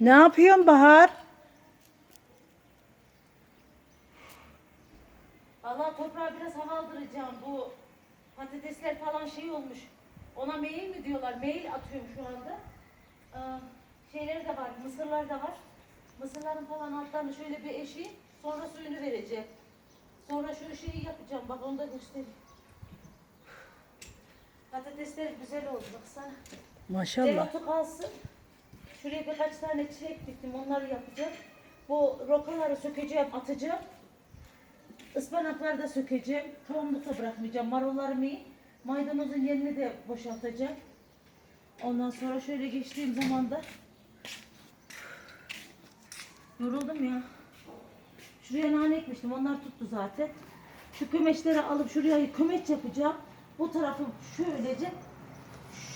Ne yapıyorsun Bahar? Allah toprağa biraz hava aldıracağım. Bu patatesler falan şey olmuş. Ona mail mi diyorlar? Mail atıyorum şu anda. Aa, şeyleri de var, mısırlar da var. Mısırların falan altlarını şöyle bir eşeyim. Sonra suyunu vereceğim. Sonra şu şeyi yapacağım. Bak onu da göstereyim. Patatesler güzel oldu baksana. Maşallah. Dereotu kalsın. Şuraya birkaç tane çilek diktim. Onları yapacağım. Bu rokaları sökeceğim, atacağım. Ispanakları da sökeceğim. Tohumluk da bırakmayacağım. Marullarımı iyi. Maydanozun yerini de boşaltacağım. Ondan sonra şöyle geçtiğim zaman da yoruldum ya. Şuraya nane ekmiştim. Onlar tuttu zaten. Şu kömeçleri alıp şuraya kömeç yapacağım. Bu tarafı şöylece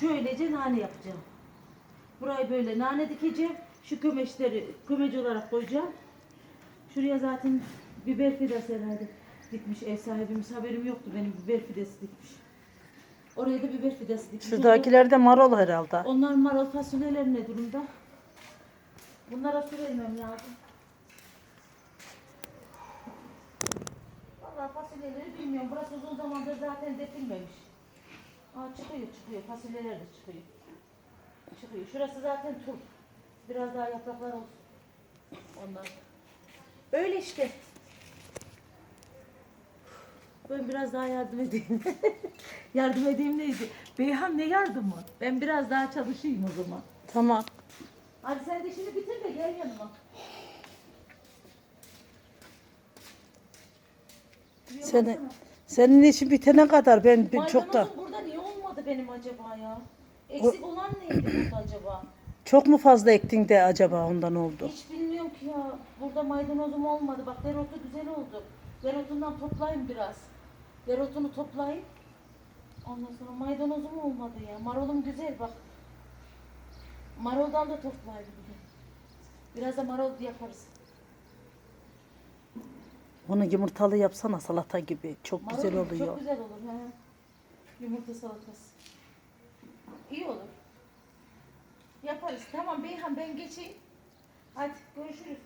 şöylece nane yapacağım. Burayı böyle nane dikeceğim. Şu kömeçleri kömec olarak koyacağım. Şuraya zaten biber fidesi herhalde dikmiş ev sahibimiz. Haberim yoktu benim biber fidesi dikmiş. Oraya da biber fidesi dikmiş. Şuradakiler de marul herhalde. Onlar marul fasulyeler ne durumda? Bunlara su vermem lazım. Vallahi fasulyeleri bilmiyorum. Burası uzun zamandır zaten depilmemiş. Aa çıkıyor çıkıyor. Fasulyeler de çıkıyor. Çıkıyor. Şurası zaten tur. Biraz daha yapraklar olsun. Ondan. Öyle işte. Ben biraz daha yardım edeyim. yardım edeyim neydi? Beyhan ne yardımı? Ben biraz daha çalışayım o zaman. Tamam. Hadi sen de işini bitir de gel yanıma. Senin, senin için bitene kadar ben bir- çok da burada niye olmadı benim acaba ya? Eksik olan neydi burada acaba? çok mu fazla ektin de acaba ondan oldu? Hiç bilmiyorum ki ya. Burada maydanozum olmadı. Bak dereotu güzel oldu. Dereotundan toplayayım biraz. Dereotunu toplayayım. Ondan sonra maydanozum olmadı ya. Marulum güzel bak. Maroldan da toplayayım bir de. Biraz da marul yaparız. Onu yumurtalı yapsana salata gibi. Çok Marul güzel oluyor. Çok güzel olur. He. Yumurta salatası. İyi olur. Yaparız. Tamam Beyhan ben geçeyim. Hadi görüşürüz.